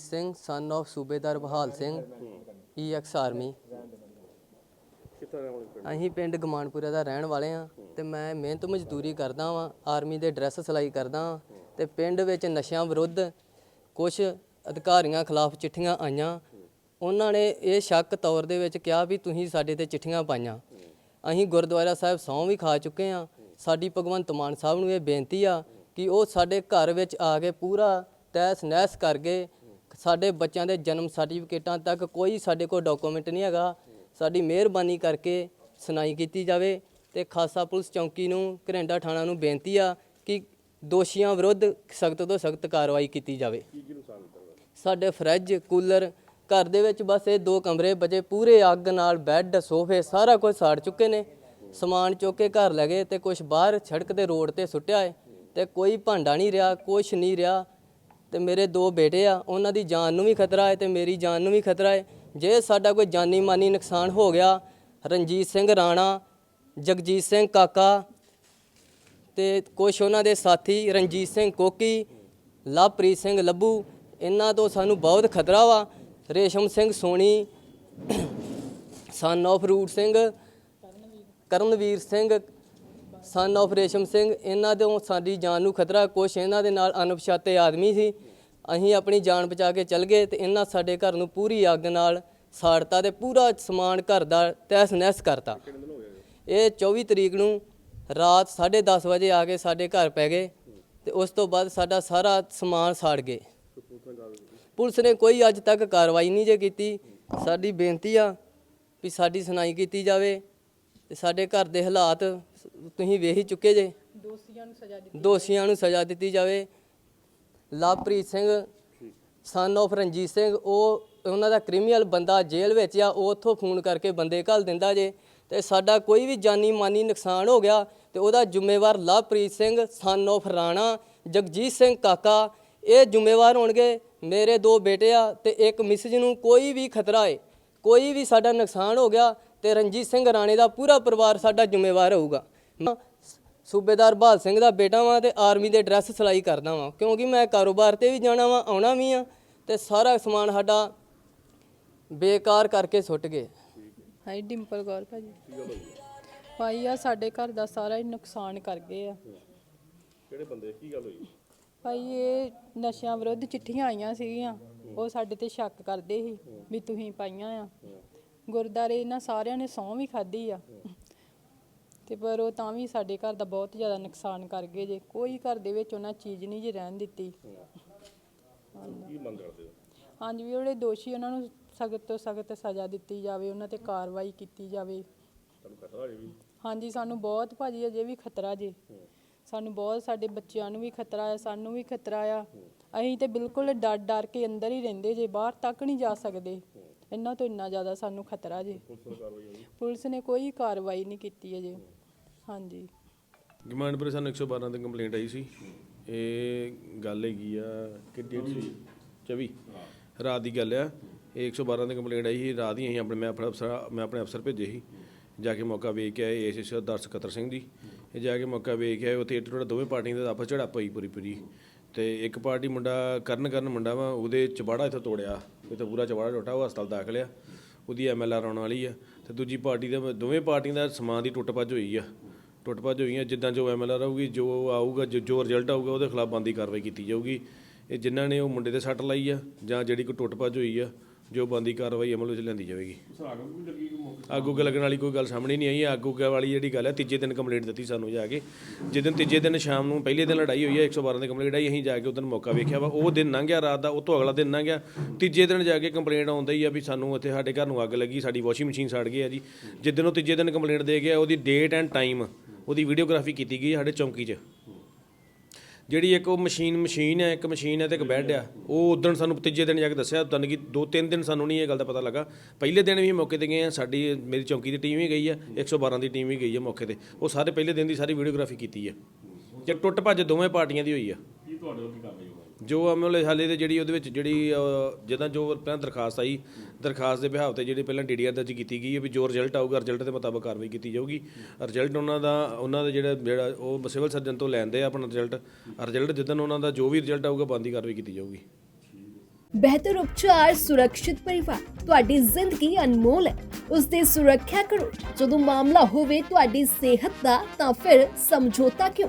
Surjit Singh son of ਸੂਬੇਦਾਰ ਬਹਾਲ Singh EX army ਕਿੱਥੋਂ ਰਹਿਣ ਵਾਲੇ ਪਿੰਡ ਅਸੀਂ ਪਿੰਡ ਗਮਾਨਪੁਰਾ ਦਾ ਰਹਿਣ ਵਾਲੇ ਆ ਤੇ ਮੈਂ ਮਿਹਨਤ ਮਜ਼ਦੂਰੀ ਕਰਦਾ ਵਾਂ ਆਰਮੀ ਦੇ ਡਰੈਸ ਸਿਲਾਈ ਕਰਦਾ ਵਾਂ ਤੇ ਪਿੰਡ ਵਿੱਚ ਨਸ਼ਿਆਂ ਵਿਰੁੱਧ ਕੁਝ ਅਧਿਕਾਰੀਆਂ ਖਿਲਾਫ ਚਿੱਠੀਆਂ ਆਈਆਂ। ਉਹਨਾਂ ਨੇ ਇਹ ਸ਼ੱਕ ਤੌਰ ਦੇ ਵਿੱਚ ਕਿਹਾ ਵੀ ਤੁਸੀਂ ਸਾਡੇ ਤੇ ਚਿੱਠੀਆਂ ਪਾਈਆਂ। ਅਸੀਂ ਗੁਰਦੁਆਰਾ ਸਾਹਿਬ ਸਹੁੰ ਵੀ ਖਾ ਚੁੱਕੇ ਆ ਸਾਡੀ ਭਗਵੰਤ ਮਾਨ ਸਾਹਿਬ ਨੂੰ ਇਹ ਬੇਨਤੀ ਆ ਕਿ ਉਹ ਸਾਡੇ ਘਰ ਵਿੱਚ ਆ ਕੇ ਪੂਰਾ ਤਹਿਸ ਨਹਿਸ ਕਰਕੇ ਸਾਡੇ ਬੱਚਿਆਂ ਦੇ ਜਨਮ ਸਰਟੀਫਿਕੇਟਾਂ ਤੱਕ ਕੋਈ ਸਾਡੇ ਕੋਲ ਡਾਕੂਮੈਂਟ ਨਹੀਂ ਹੈਗਾ। ਸਾਡੀ ਮਿਹਰਬਾਨੀ ਕਰਕੇ ਸੁਣਾਈ ਕੀਤੀ ਜਾਵੇ ਤੇ ਖਾਸਾ ਪੁਲਿਸ ਚੌਂਕੀ ਨੂੰ, ਘਰੇਂਡਾ ਥਾਣਾ ਨੂੰ ਬੇਨਤੀ ਆ ਕਿ ਦੋਸ਼ੀਆਂ ਵਿਰੁੱਧ ਸਖਤ ਤੋਂ ਸਖਤ ਕਾਰਵਾਈ ਕੀਤੀ ਜਾਵੇ। ਸਾਡੇ ਫਰਿੱਜ, ਕੂਲਰ, ਘਰ ਦੇ ਵਿੱਚ ਬਸ ਇਹ ਦੋ ਕਮਰੇ ਬਚੇ, ਪੂਰੇ ਅੱਗ ਨਾਲ ਬੈੱਡ, ਸੋਫੇ ਸਾਰਾ ਕੁਝ ਸਾੜ ਚੁੱਕੇ ਨੇ। ਸਮਾਨ ਚੁੱਕ ਕੇ ਘਰ ਲੈ ਗਏ ਤੇ ਕੁਝ ਬਾਹਰ ਸੜਕ ਤੇ ਰੋਡ ਤੇ ਸੁੱਟਿਆ ਹੈ ਤੇ ਕੋਈ ਭਾਂਡਾ ਨਹੀਂ ਰਿਹਾ ਕੁਝ ਨਹੀਂ ਰਿਹਾ। ਤੇ ਮੇਰੇ ਦੋ ਬੇਟੇ ਆ, ਉਹਨਾਂ ਦੀ ਜਾਨ ਨੂੰ ਵੀ ਖਤਰਾ ਹੈ ਤੇ ਮੇਰੀ ਜਾਨ ਨੂੰ ਵੀ ਖਤਰਾ ਹੈ। ਜੇ ਸਾਡਾ ਕੋਈ ਜਾਨੀ ਮਾਨੀ ਨੁਕਸਾਨ ਹੋ ਗਿਆ, ਰਣਜੀਤ ਸਿੰਘ ਰਾਣਾ, ਜਗਜੀਤ ਸਿੰਘ ਕਾਕਾ ਤੇ ਕੁਛ ਉਹਨਾਂ ਦੇ ਸਾਥੀ, ਰਣਜੀਤ ਸਿੰਘ ਕੋਕੀ, ਲਵਪ੍ਰੀਤ ਸਿੰਘ ਲੱਭੂ, ਇਹਨਾਂ ਤੋਂ ਸਾਨੂੰ ਬਹੁਤ ਖਤਰਾ ਵਾ। ਰੇਸ਼ਮ ਸਿੰਘ ਸੋਣੀ ਸਨ of ਰੂਟ ਸਿੰਘ, ਕਰਨਵੀਰ ਸਿੰਘ ਸਨ of ਰੇਸ਼ਮ ਸਿੰਘ ਇਹਨਾਂ ਤੋਂ ਸਾਡੀ ਜਾਨ ਨੂੰ ਖਤਰਾ, ਕੁਛ ਇਹਨਾਂ ਦੇ ਨਾਲ ਅਣਪਛਾਤੇ ਆਦਮੀ ਸੀ। ਅਸੀਂ ਆਪਣੀ ਜਾਨ ਬਚਾ ਕੇ ਚੱਲ ਗਏ ਤੇ ਇਹਨਾਂ ਸਾਡੇ ਘਰ ਨੂੰ ਪੂਰੀ ਅੱਗ ਨਾਲ ਸਾੜਤਾ ਤੇ ਪੂਰਾ ਸਮਾਨ ਘਰ ਦਾ ਤਹਿਸ ਨਹਿਸ ਕਰਤਾ। ਇਹ 24 ਤਰੀਕ ਨੂੰ ਰਾਤ 10:30 ਵਜੇ ਆ ਕੇ ਸਾਡੇ ਘਰ ਪੈ ਗਏ ਤੇ ਉਸ ਤੋਂ ਬਾਅਦ ਸਾਡਾ ਸਾਰਾ ਸਮਾਨ ਸਾੜ ਗਏ। ਪੁਲਿਸ ਨੇ ਪੁਲਿਸ ਨੇ ਕੋਈ ਅੱਜ ਤੱਕ ਕਾਰਵਾਈ ਨਹੀਂ ਜੇ ਕੀਤੀ। ਸਾਡੀ ਬੇਨਤੀ ਆ ਵੀ ਸਾਡੀ ਸੁਣਾਈ ਕੀਤੀ ਜਾਵੇ ਤੇ ਸਾਡੇ ਘਰ ਦੇ ਹਾਲਾਤ ਤੁਸੀਂ ਵੇਖ ਹੀ ਚੁੱਕੇ ਜੇ। ਦੋਸ਼ੀਆਂ ਨੂੰ ਸਜ਼ਾ ਦਿੱਤੀ। ਦੋਸ਼ੀਆਂ ਨੂੰ ਸਜ਼ਾ ਦਿੱਤੀ ਜਾਵੇ। ਲਵਪ੍ਰੀਤ ਸਿੰਘ ਸਨ of ਰਣਜੀਤ ਸਿੰਘ ਉਹ ਉਹਨਾਂ ਦਾ ਕ੍ਰਿਮੀਨਲ ਬੰਦਾ ਜੇਲ੍ਹ ਵਿੱਚ ਆ ਉਹ ਉੱਥੋਂ ਫੋਨ ਕਰਕੇ ਬੰਦੇ ਘੱਲ ਦਿੰਦਾ ਜੇ। ਤੇ ਸਾਡਾ ਕੋਈ ਵੀ ਜਾਨੀ ਮਾਨੀ ਨੁਕਸਾਨ ਹੋ ਗਿਆ ਤੇ ਉਹਦਾ ਜ਼ਿੰਮੇਵਾਰ ਲਵਪ੍ਰੀਤ ਸਿੰਘ ਸਨ of ਰਾਣਾ ਜਗਜੀਤ ਸਿੰਘ ਕਾਕਾ ਇਹ ਜ਼ਿੰਮੇਵਾਰ ਹੋਣਗੇ। ਮੇਰੇ ਦੋ ਬੇਟੇ ਆ ਤੇ ਇੱਕ ਮਿਸਿਜ ਨੂੰ ਕੋਈ ਵੀ ਖਤਰਾ ਹੈ ਕੋਈ ਵੀ ਸਾਡਾ ਨੁਕਸਾਨ ਹੋ ਗਿਆ ਤੇ ਰਣਜੀਤ ਸਿੰਘ ਰਾਣੇ ਦਾ ਪੂਰਾ ਪਰਿਵਾਰ ਸਾਡਾ ਜ਼ਿੰਮੇਵਾਰ ਹੋਊਗਾ। ਸੂਬੇਦਾਰ ਬਹਾਲ ਸਿੰਘ ਦਾ ਬੇਟਾ ਵਾਂ ਤੇ ਆਰਮੀ ਦੇ ਡਰੈਸ ਸਿਲਾਈ ਕਰਦਾ ਵਾਂ। ਕਿਉਂਕਿ ਮੈਂ ਕਾਰੋਬਾਰ ਤੇ ਵੀ ਜਾਣਾ ਵਾਂ ਆਉਣਾ ਵੀ ਆ ਤੇ ਸਾਰਾ ਸਮਾਨ ਸਾਡਾ ਬੇਕਾਰ ਕਰਕੇ ਸੁੱਟ ਗਏ। ਹਾਈ ਡਿੰਪਲ ਕੌਰ ਭਾਜੀ। ਭਾਈ ਆ ਸਾਡੇ ਘਰ ਦਾ ਸਾਰਾ ਹੀ ਨੁਕਸਾਨ ਕਰ ਗਏ ਆ। ਕਿਹੜੇ ਬੰਦੇ? ਕੀ ਗੱਲ ਹੋਈ? ਭਾਈ ਇਹ ਨਸ਼ਿਆਂ ਵਿਰੁੱਧ ਚਿੱਠੀਆਂ ਆਈਆਂ ਸੀਗੀਆਂ। ਉਹ ਸਾਡੇ ਤੇ ਸ਼ੱਕ ਕਰਦੇ ਸੀ ਵੀ ਤੁਸੀਂ ਪਾਈਆਂ ਆ। ਗੁਰਦਾਰੇ ਇਹਨਾਂ ਸਾਰਿਆਂ ਨੇ ਸਹੁੰ ਵੀ ਖਾਧੀ ਆ। ਤੇ ਪਰ ਉਹ ਤਾਂ ਵੀ ਸਾਡੇ ਘਰ ਦਾ ਬਹੁਤ ਜ਼ਿਆਦਾ ਨੁਕਸਾਨ ਕਰ ਗਏ ਜੇ। ਕੋਈ ਘਰ ਦੇ ਵਿੱਚ ਉਹਨਾਂ ਚੀਜ਼ ਨਹੀਂ ਜੇ ਰਹਿਣ ਦਿੱਤੀ। ਕੀ ਮੰਗ ਕਰਦੇ ਹੋ? ਹਾਂਜੀ ਵੀ ਜਿਹੜੇ ਦੋਸ਼ੀ ਉਹਨਾਂ ਨੂੰ ਸਖਤ ਤੋਂ ਸਖਤ ਸਜ਼ਾ ਦਿੱਤੀ ਜਾਵੇ ਉਹਨਾਂ ਤੇ ਕਾਰਵਾਈ ਕੀਤੀ ਜਾਵੇ। ਤੁਹਾਨੂੰ ਖਤਰਾ ਹੈ ਵੀ? ਹਾਂਜੀ ਸਾਨੂੰ ਬਹੁਤ ਭਾਜੀ ਅਜੇ ਵੀ ਖਤਰਾ ਜੇ। ਸਾਨੂੰ ਬਹੁਤ ਸਾਡੇ ਬੱਚਿਆਂ ਨੂੰ ਵੀ ਖਤਰਾ ਆ ਸਾਨੂੰ ਵੀ ਖਤਰਾ ਆ। ਅਸੀਂ ਤੇ ਬਿਲਕੁਲ ਡਰ ਡਰ ਕੇ ਅੰਦਰ ਹੀ ਰਹਿੰਦੇ ਜੇ ਬਾਹਰ ਤੱਕ ਨਹੀਂ ਜਾ ਸਕਦੇ। ਇਹਨਾਂ ਤੋਂ ਇੰਨਾ ਜ਼ਿਆਦਾ ਸਾਨੂੰ ਖਤਰਾ ਜੇ। ਨੇ ਪੁਲਿਸ ਨੇ ਕੋਈ ਕਾਰਵਾਈ ਨਹੀਂ ਕੀਤੀ ਅਜੇ। ਹਾਂਜੀ। ਗਮਾਨਪੁਰ ਸਾਨੂੰ 112 ਤੇ ਕੰਪਲੇਂਟ ਆਈ ਸੀ। ਇਹ ਗੱਲ ਹੈਗੀ ਆ ਕਿ ਡੇਟ ਸੀ 24 ਰਾਤ ਦੀ ਗੱਲ ਆ। ਇਹ 112 ਤੇ ਕੰਪਲੇਂਟ ਆਈ ਸੀ। ਰਾਤ ਹੀ ਅਸੀਂ ਆਪਣੇ ਮੈਂ ਆਪਣੇ ਅਫਸਰ ਮੈਂ ਆਪਣੇ ਅਫਸਰ ਭੇਜੇ ਸੀ। ਜਾ ਕੇ ਮੌਕਾ ਵੇਖ ਕੇ ਆਏ ਏਐਸਐਸ ਦਰਸ ਕਤਰ ਸਿੰਘ ਜੀ ਇਹ ਜਾ ਕੇ ਮੌਕਾ ਵੇਖ ਕੇ ਆਏ। ਉੱਥੇ ਇੱਟ ਟੁੱਟ ਦੋਵੇਂ ਪਾਰਟੀਆਂ ਦੇ ਆਪਸ ਝੜਪ ਪਈ ਪੂਰੀ ਪੂਰੀ। ਤੇ ਇੱਕ ਪਾਰਟੀ ਮੁੰਡਾ ਕਰਨ ਕਰਨ ਮੁੰਡਾ ਵਾ, ਉਹਦੇ ਚਬਾੜਾ ਇੱਥੇ ਤੋੜਿਆ। ਇੱਥੇ ਪੂਰਾ ਚਬਾੜਾ ਟੁੱਟਾ, ਉਹ ਹਸਪਤਾਲ ਦਾਖਲ ਆ। ਉਹਦੀ ਐਮਐਲਆਰ ਆਉਣ ਵਾਲੀ ਆ। ਤੇ ਦੂਜੀ ਪਾਰਟੀ ਦੇ ਦੋਵੇਂ ਪਾਰਟੀਆਂ ਦਾ ਸਮਾਨ ਦੀ ਟੁੱਟ ਭੱਜ ਹੋਈ ਆ। ਟੁੱਟ ਭੱਜ ਹੋਈਆਂ ਜਿੱਦਾਂ ਜੋ ਐਮਐਲਆਰ ਆਊਗੀ ਜੋ ਆਊਗਾ ਜੋ ਜੋ ਰਿਜ਼ਲਟ ਆਊਗਾ ਉਹਦੇ ਖਿਲਾਫ ਬੰਦੀ ਕਾਰਵਾਈ ਕੀਤੀ ਜਾਊਗੀ। ਇਹ ਜਿਨ੍ਹਾਂ ਨੇ ਉਹ ਮੁੰਡੇ ਤੇ ਸੱਟ ਲਾਈ ਆ ਜਾਂ ਜਿਹੜੀ ਕੋਈ ਟੁੱਟ ਭੱਜ ਹੋਈ ਆ ਜੋ ਬੰਦੀ ਕਾਰਵਾਈ ਅਮਲ ਵਿੱਚ ਲਿਆਂਦੀ ਜਾਵੇਗੀ। ਆਗੂ ਕੇ ਲੱਗਣ ਵਾਲੀ ਕੋਈ ਗੱਲ ਸਾਹਮਣੇ ਨਹੀਂ ਆਈ। ਆਗੂ ਕੇ ਵਾਲੀ ਜਿਹੜੀ ਗੱਲ ਹੈ ਤੀਜੇ ਦਿਨ ਕੰਪਲੇਂਟ ਦਿੱਤੀ ਸਾਨੂੰ ਜਾ ਕੇ। ਜਿੱਦਨ ਤੀਜੇ ਦਿਨ ਸ਼ਾਮ ਨੂੰ ਪਹਿਲੇ ਦਿਨ ਲੜਾਈ ਹੋਈ ਹੈ 112 ਦੀ ਕੰਪਲੇਂਟ ਆਈ ਅਸੀਂ ਜਾ ਕੇ ਉਦੋਂ ਮੌਕਾ ਵੇਖਿਆ ਵਾ। ਉਹ ਦਿਨ ਲੰਘ ਗਿਆ ਰਾਤ ਦਾ ਉਹ ਤੋਂ ਅਗਲਾ ਦਿਨ ਲੰਘ ਗਿਆ। ਤੀਜੇ ਦਿਨ ਜਾ ਕੇ ਕੰਪਲੇਂਟ ਆਉਂਦਾ ਹੀ ਆ ਵੀ ਸਾਨੂੰ ਇੱਥੇ ਸਾਡੇ ਘਰ ਨੂੰ ਅੱਗ ਲੱਗੀ ਸਾਡੀ ਵਾਸ਼ਿੰਗ ਮਸ਼ੀਨ ਸੜ ਗਈ ਆ ਜੀ। ਜਿੱਦਨ ਉਹ ਤੀਜੇ ਦਿਨ ਕੰਪਲੇਂਟ ਦੇ ਗਿਆ ਉਹਦੀ ਡੇਟ ਐਂਡ ਟਾਈਮ ਉਹਦੀ ਵੀਡੀਓਗ੍ਰਾਫੀ ਕੀਤੀ ਗਈ ਸਾਡੇ ਚੌਂਕੀ 'ਚ। ਜਿਹੜੀ ਇੱਕ ਉਹ ਮਸ਼ੀਨ ਮਸ਼ੀਨ ਹੈ, ਇੱਕ ਮਸ਼ੀਨ ਹੈ ਤੇ ਇੱਕ ਬੈੱਡ ਆ। ਉਹ ਉਦੋਂ ਸਾਨੂੰ ਤੀਜੇ ਦਿਨ ਜਾ ਕੇ ਦੱਸਿਆ ਤੁਹਾਨੂੰ ਕਿ ਦੋ ਤਿੰਨ ਦਿਨ ਸਾਨੂੰ ਨਹੀਂ ਇਹ ਗੱਲ ਦਾ ਪਤਾ ਲੱਗਾ। ਪਹਿਲੇ ਦਿਨ ਵੀ ਮੌਕੇ ਤੇ ਗਏ ਆ, ਸਾਡੀ, ਮੇਰੀ ਚੌਂਕੀ ਦੀ ਟੀਮ ਵੀ ਗਈ ਆ 112 ਦੀ ਟੀਮ ਵੀ ਗਈ ਆ ਮੌਕੇ ਤੇ। ਉਹ ਸਾਰੇ ਪਹਿਲੇ ਦਿਨ ਦੀ ਸਾਰੀ ਵੀਡੀਓਗ੍ਰਾਫੀ ਕੀਤੀ ਆ। ਜੇ ਟੁੱਟ ਭੱਜ ਦੋਵੇਂ ਪਾਰਟੀਆਂ ਦੀ ਹੋਈ ਆ। ਕੀ ਤੁਹਾਡੇ ਵੱਲੋਂ ਕੀ ਕਾਰਵਾਈ ਹੋਈ? ਜੋ ਅਮਲ ਹਾਲੇ ਤੇ ਜਿਹੜੀ ਉਹਦੇ ਵਿੱਚ ਜਿਹੜੀ ਅਹ, ਜੋ ਪਹਿਲਾਂ ਦਰਖਾਸਤ ਆਈ ਦਰਖਾਸਤ ਦੇ ਬਿਹਾਵ ਤੇ ਜਿਹੜੀ ਪਹਿਲਾਂ ਡੀਡੀਆਰ ਦਰਜ ਕੀਤੀ ਗਈ ਹੈ ਵੀ ਜੋ ਰਿਜ਼ਲਟ ਆਊਗਾ ਰਿਜ਼ਲਟ ਦੇ ਮੁਤਾਬਕ ਕਾਰਵਾਈ ਕੀਤੀ ਜਾਊਗੀ। ਰਿਜ਼ਲਟ ਉਹਨਾਂ ਦਾ ਉਹਨਾਂ ਦਾ ਜਿਹੜਾ ਜਿਹੜਾ ਉਹ ਸਿਵਲ ਸਰਜਨ ਤੋਂ ਲੈਂਦੇ ਆ ਆਪਣਾ ਰਿਜ਼ਲਟ ਰਿਜ਼ਲਟ ਜਿੱਦਨ ਉਹਨਾਂ ਦਾ ਜੋ ਵੀ ਰਿਜ਼ਲਟ ਆਊਗਾ ਬੰਦੀ ਕਾਰਵਾਈ ਕੀਤੀ ਜਾਊਗੀ। ਬਿਹਤਰ ਉਪਚਾਰ ਸੁਰੱਖਿਅਤ ਪਰਿਵਾਰ ਤੁਹਾਡੀ ਜ਼ਿੰਦਗੀ ਅਨਮੋਲ ਹੈ। ਉਸ ਦੀ ਸੁਰੱਖਿਆ ਕਰੋ। ਜਦੋਂ ਮਾਮਲਾ ਹੋਵੇ ਤੁਹਾਡੀ ਸਿਹਤ ਦਾ ਤਾਂ ਫਿਰ ਸਮਝੌਤਾ ਕਿਉਂ?